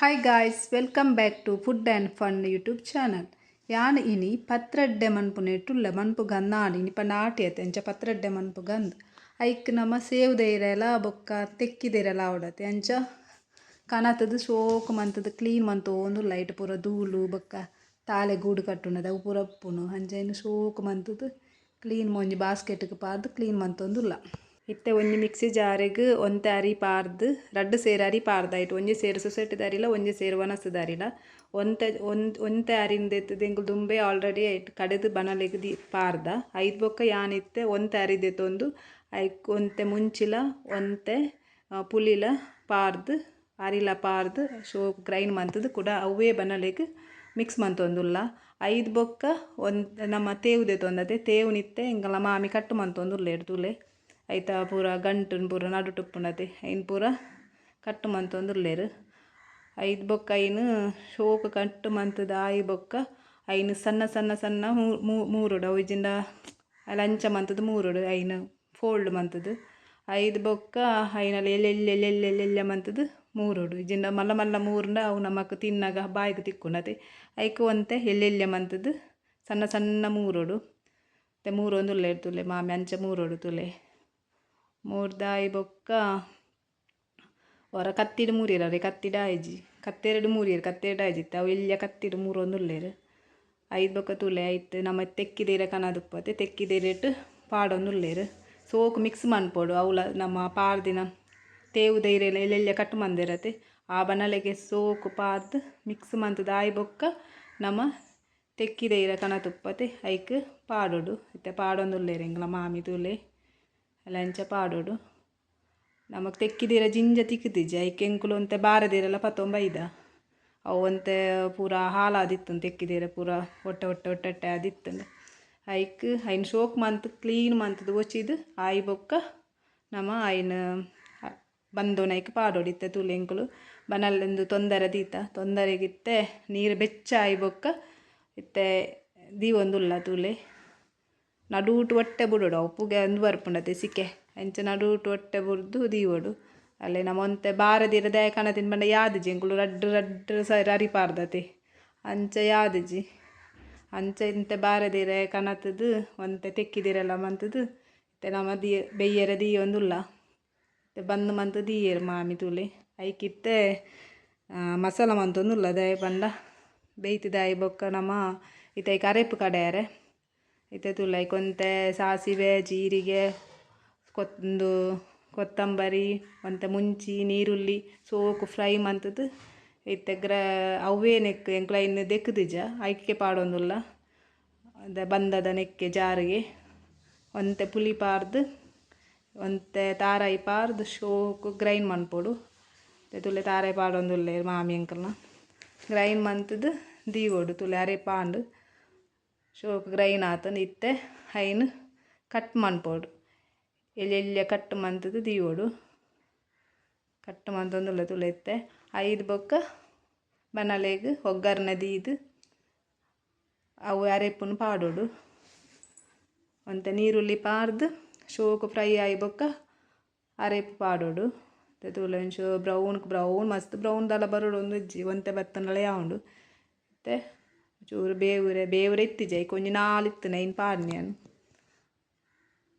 Hi guys welcome back to food and fun YouTube channel ಯಾನ್ ಇನಿ ಪತ್ರಡ್ಡೆ ಮನ್ಪುನೆಟ್ಟುಲ್ಲ ಮನ್ಪು ഇനിയിപ്പോൾ നാട്ടിയത്തെ എൻ്റെ ಮನ್ಪು ಗಂದ್ ಐಕ್ ನಮ ಸೇವ್ದೆಯಿರೆಲ ಬೊಕ್ಕ ತೆಕ್ಕಿದೆರೆಲ ಆವಡತೆ ಅಂಚ ಕನತದು ಶೋಕು ಮಂತದು ಕ್ಲೀನ್ ಮಂತೋಂದು ಲೈಟ್ ಪೂರ ಧೂಳು ಬೊಕ್ಕ ತಾಲೆ ಗೂಡು ಕಟ್ಟುನದ ಅವು ಪೂರ ಉಪ್ಪುನು ಅಂಚ ಶೋಕು ಮಂತದು ಕ್ಲೀನ್ ಮೊಂಜಿ ಬಾಸ್ಕೆಟ್ಗ್ ಪಾರ್ದು ಕ್ಲೀನ್ ಮಂತೊಂದುಲ್ಲ ಇತ್ತೆ ಒಂಜಿ ಮಿಕ್ಸಿ ಜಾರೆಗ್ ಒಂತೆ ಅರಿ ಪಾರ್ದ್, ರಡ್ಡ್ ಸೇರು ಅರಿ പാർദായിട്ട് ಒಂಜಿ ಸೇರ್ ಸೊಸೈಟಿ ದಾರಿಲ, ಒಂಜಿ ಸೇರ್ ವನಸ್ ದಾರಿಲ. ಒಂತೆ ಒಂದ್ ಒಂತೆ ಅರಿಂದ್ ಎತ್ತುದು ಎಂಕುಲು ದುಂಬೆ ಆಲ್ರೆಡಿ ಐಟ್ ಕಡೆದ್ ಬನಲೆಗ್ ದಿ ಪಾರ್ದ. ಐದ್ ಬೊಕ್ಕ ಯಾನ್ ಇತ್ತೆ ಒಂತೆ ಅರಿದ್ ಎತ್ತೊಂದು ಐಕ್ ಒಂತೆ ಮುಂಚಿಲ ಒಂತೆ ಪುಲಿಲ ಪಾರ್ದ್, ಅರಿಲ ಪಾರ್ದ್, ಶೋ ಗ್ರೈಂಡ್ ಮಂತದು ಕೂಡ ಅವೇ ಬನಲೆಗ್ ಮಿಕ್ಸ್ ಮಂತೊಂದುಲ್ಲ ಐದ್ ಬೊಕ್ಕ ಒಂದ್ ನಮ ತೇವು ದೆತೊಂದತೆ ತೇವು ನಿತ್ತೆ ಎಂಕಲ್ನ ಮಾಮಿ ಕಟ್ಟು ಮಂತೊಂದುಲ್ಲೆರ್ ತೂಲೆ ಐತ ಪೂರ ಗಂಟುನ್ ಪೂರ ನಡು ಐನ್ ಪೂರ ಕಟ್ ಮಂತೊಂದುಲ್ಲೆರ್ ಐದು ಬೊಕ್ಕ ಐನ್ ಶೋಕು ಕಟ್ ಮಂತದ ಆಯಿ ಬೊಕ್ಕ ಐನ್ ಸಣ್ಣ ಸಣ್ಣ ಸಣ್ಣ ಮೂರುಡು ಅವು ಇಜ್ಜಿಂಡ ಲಂಚ ಮಂತದ ಮೂರುಡು ಐನ್ ಫೋಲ್ಡ್ ಮಂತದ. ಐದ್ ಬೊಕ್ಕ ಐನಲ್ಲಿ ಎಲ್ಲೆಲ್ಲೆ ಎಲ್ಲೆಲ್ಲೆ ಮಂತುದು ಮೂರುಡು. ಇಜಿಂಡ ಮಲ್ಲ ಮಲ್ಲ ಮೂರುಂಡ ಅವು ನಮಕ್ ತಿನ್ನಗ ಬಾಯಿಗೆ ತಿಕ್ಕುನತೆ ಐಕು ಒಂತೆ ಎಲ್ಲೆಲ್ಲೆ ಮಂತದ ಸಣ್ಣ ಸಣ್ಣ ಮೂರುಡು. ಮತ್ತೆ ಮೂರೊಂದುಲ್ಲೆರ್ ತುಲೆ ಮಾಮಿ ಅಂಚ ಮೂರುಡು ತುಲೆ. ಮೂರ್ದಾಯಿ ಬೊಕ್ಕ ಒರ ಕತ್ತಿಡ್ ಮೂರಿರರೆ ಕತ್ತಿಡ ಆಯ್ಜಿ ಕತ್ತೆರಡು ಮೂರಿರ್ ಕತ್ತೆರಡು ಆಯ್ಜಿತ್ತೆ ಅವು ಇಲ್ಲಿಯ ಕತ್ತಿಡ್ ಮೂರೊಂದುಲ್ಲೆರ್ ಐದು ಬೊಕ್ಕ ತುಲೆ ಐತ್ ನಮ ತೆಕ್ಕಿದೇರೆ ಕನದುಪ್ಪತೆ ತೆಕ್ಕಿದೇರೆಟ್ ಪಾಡೊಂದುಲ್ಲೆರ್ ಸೋಕು ಮಿಕ್ಸ್ ಮನ್ಪೊಡು ಅವಲ ನಮ್ಮ ಪಾರ್ದಿನ ತೇವು ದೈರೆಲ ಎಲ್ಲೆಲ್ಲೆ ಕಟ್ ಮಂದೆರತೆ ಆ ಬನಲೆಗೆ ಸೋಕು ಪಾರ್ದ್ ಮಿಕ್ಸ್ ಮಂತುದು ಆಯ್ ಬೊಕ್ಕ ನಮ ತೆಕ್ಕಿದೆಯಿರ ಕನತುಪ್ಪತೆ ಐಕ್ ಪಾಡೊಡು ಇತ್ತೆ ಪಾಡೊಂದುಲ್ಲೆರ್ ಎಂಗ್ಲ ಮಾಮಿ ತೂಲೆ ಲಂಚ ಪಾಡೋಡು. ನಮಗೆ ತೆಕ್ಕಿದಿರ ಜಿಂಜ ತಿಕ್ಕುದಿಜ್ಜಿ ಐಕೆ ಎಂಕುಲು ಒಂತೆ ಬಾರದಿರಲ್ಲ ಪತ್ತೊಂಬೈದ. ಅವು ಒಂತೆ ಪೂರ ಹಾಲಾದಿತ್ತು ತೆಕ್ಕಿದಿರ, ಪೂರ ಒಟ್ಟ ಒಟ್ಟ ಒಟ್ಟಟ್ಟೆ ಆದಿತ್ತು ಐಕ್, ಐನ್ ಶೋಕ್ ಮಂತ್, ಕ್ಲೀನ್ ಮಂತ್ದು ಒಚಿದ್ ಆಯಿ ಬೊಕ್ಕ ನಮ ಐನ್ ಬಂದೋನೈಕ್ ಪಾಡೋಡಿತ್ತೆ ತುಲೆ ಎಂಕುಲು ಬನಲ್ಲೊಂದು ತೊಂದರೆ ದೀತ, ತೊಂದರೆಗಿತ್ತೆ, ನೀರು ಬೆಚ್ಚ ಆಯ್ ಬೊಕ್ಕ ಇತ್ತೆ ದೀವೊಂದುಲ್ಲ ತೂಲೆ. ನಡೂಟ್ ಒಟ್ಟೆ ಬುಡೋಡು ಅಪ್ಪುಗೆ ಅಂದು ಬರ್ಪುಂಡತೆ ಸಿಕ್ಕೆ ಅಂಚ ನಡೂಟ್ ಒಟ್ಟೆ ಬುರ್ದು ದೀವೊಡು ಅಲ್ಲೇ ನಮ ಒಂತೆ ಬಾರದಿರ ದಯ ಕಣತಿನ ಬಂಡ ಯಾದಜಿ ಎಂಕುಲು ರಡ್ ರಡ್ಡ್ ಸರಿ ಅರಿಪಾರ್ದತೆ ಅಂಚ ಯಾದಜಿ ಅಂಚ ಇಂತೆ ಬಾರದಿರ ಕಣತದು ಒಂತೆ ತೆಕ್ಕಿದಿರಲ್ಲ ಮಂತದು ಇತ್ತೆ ನಮ್ಮ ದೀ ಬೆಯ್ಯರ ದೀಯೊಂದುಲ್ಲ ಮತ್ತೆ ಬಂದು ಮಂತು ದೀಯರ್ ಮಾಮಿ ತುಳಿ ಐಕಿತ್ತೆ ಮಸಾಲ ಮಂತೊಂದುಲ್ಲ ದಯ ಪಂಡ ಬೇಯ್ತಿದಾಯಿ ಬೊಕ್ಕ ನಮ ಇತ್ತೆ ಕರೆಪು ಕಡೆಯರೆ ಇತ್ತೆ ತುಲೈ ಕೊಂತೆ, ಸಾಸಿವೆ, ಜೀರಿಗೆ, ಕೊತ್ತಂದು, ಕೊತ್ತಂಬರಿ, ಮತ್ತು ಮುಂಚಿ, ನೀರುಳ್ಳಿ, ಸೋಕು, ಫ್ರೈ ಮಂತದ್ದು ಇತ್ತೆ. ಗ್ರ, ಅವ್ವೇ ನೆಕ್ ಎಂಕ್ಲೈನ್ ದೆಕ್ಕದಿಜ ಐಕೆ ಪಾಡೊಂದುಲ್ಲ. ಅದ ಬಂದದ ನೆಕ್ಕೆ ಜಾರಿಗೆ. ಒಂತೆ ಪುಲಿ ಪಾರ್ದು, ಒಂತೆ ತಾರಾಯಿ ಪಾರ್ದು ಶೋಕು ಗ್ರೈಂಡ್ ಮನ್ಪೊಡು ತುಲೆ ತಾರಾಯಿ ಪಾಡೊಂದುಲ್ಲೆ ಮಾಮಿ ಎಂಕಲ್ನ ಗ್ರೈಂಡ್ ಮಂತದ್ದು ದೀವೊಡು, ತುಲೆ ಅರೆ ಪಾಂಡ್. ಶೋಕ್ ಗ್ರೈನ್ ಆತಂದು ಇತ್ತೆ, ಹೈನು ಕಟ್ ಮನ್ಪೊಡು. ಎಲ್ಯ ಕಟ್ ಮಂತದ್ದು ದೀವೋಡು. ಕಟ್ ಮಂತೊಂದುಲ್ಲ ತುಲೆತ್ತೆ ಐದು ಬೊಕ್ಕ ಬನಲೆಗ್ ನದಿ ಇದು ಅವು ಅರೆಪ್ಪನ್ನು ಪಾಡೋಡು. ಅಂತ ನೀರುಳ್ಳಿ ಪಾರ್ದ್, ಶೋಕು ಫ್ರೈ ಆಯಿ ಬೊಕ್ಕ ಅರೆಪ್ಪು ಪಾಡೋಡು. ತುಲೆ ಒಂಚೂರು ಬ್ರೌನ್ ಬ್ರೌನ್, ಮಸ್ತ್ ಬ್ರೌನ್ ದಲ ಬರೋಡು ಒಂದು ಒಂತೆ ಬತ್ತನಲ ಯಾವುಂಡು ಮತ್ತೆ ಚೂರು ಬೇವುರೆ ಬೇವುರೆ ಇತ್ತಿಜಾಯಿ ಐಕ್ ಒಂಜಿ ನಾಲ್ ಇತ್ತಿನ ಐನ್ ಪಾಡ್ನಿಯನ್.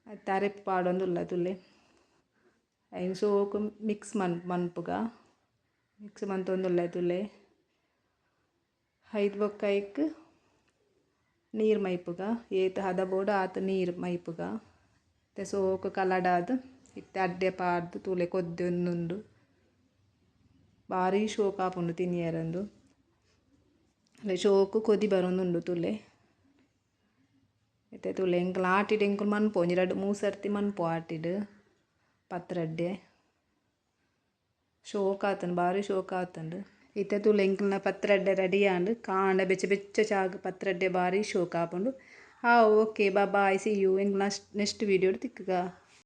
ಐತ ಅರೆಪ್ ಪಾಡೊಂದುಲ್ಲ ತುಲೆ ಐನ್ ಸೋಕು ಮಿಕ್ಸ್ ಮನ್, ಮನ್ಪುಗ. ಮಿಕ್ಸ್ ಮಂತೊಂದುಲ್ಲ ತುಲೆ ಐದು ಬೊಕ್ಕ ಐಕ್ ನೀರು ಮೈಪುಗ. ಏತ ಹದ ಬೋಡು, ಆತ ನೀರು ಮೈಪುಗ. ಇತ್ತೆ ಸೋಕು ಕಲಡಾದ್ ಇತ್ತೆ ಅಡ್ಡೆ ಪಾಡ್ದು, ತೂಲೆ ಕೊದ್ದೊಂದುಂಡು ಭಾರಿ ಶೋಕಾಪುಂಡು ಶೋಕ್ ಆಪುಂಡು ತಿನಿಯರಂದು ಶೋಕು ಕೊದಿ ಬರೊಂದುಂಡು ತುಲೆ ಇತ್ತೆ ತುಲೆ ಎಂಕುಲು ಆಟಿಡ್ ಎಂಕುಲು ಮನ್ಪು ಒಂಜಿ ರಡ್ಡ್ ಮೂಜಿ ಸರ್ತಿ ಮನ್ಪು ಆಟಿಡ್ ಪತ್ರಡ್ಡೆ ಶೋಕ್ ಆತುಂಡು ಬಾರಿ ಶೋಕ್ ಆತುಂಡು ಇತ್ತೆ ತುಲೆ ಎಂಕಲ್ನ ಪತ್ರಡ್ಡೆ ರೆಡಿ ಆಂಡ್ ಕಾಂಡೆ ಬೆಚ್ಚ ಬೆಚ್ಚ ಚಾಗ್ ಪತ್ರಡ್ಡೆ ಬಾರಿ ಶೋಕ್ ಆಪುಂಡು ಹಾ ಓಕೆ ಬಾ ಬಾಯ್ ಸಿ ಯು ಎಂಕಲ್ನ ನೆಕ್ಸ್ಟ್ ವೀಡಿಯೋಡ್ ತಿಕ್ಕುಗ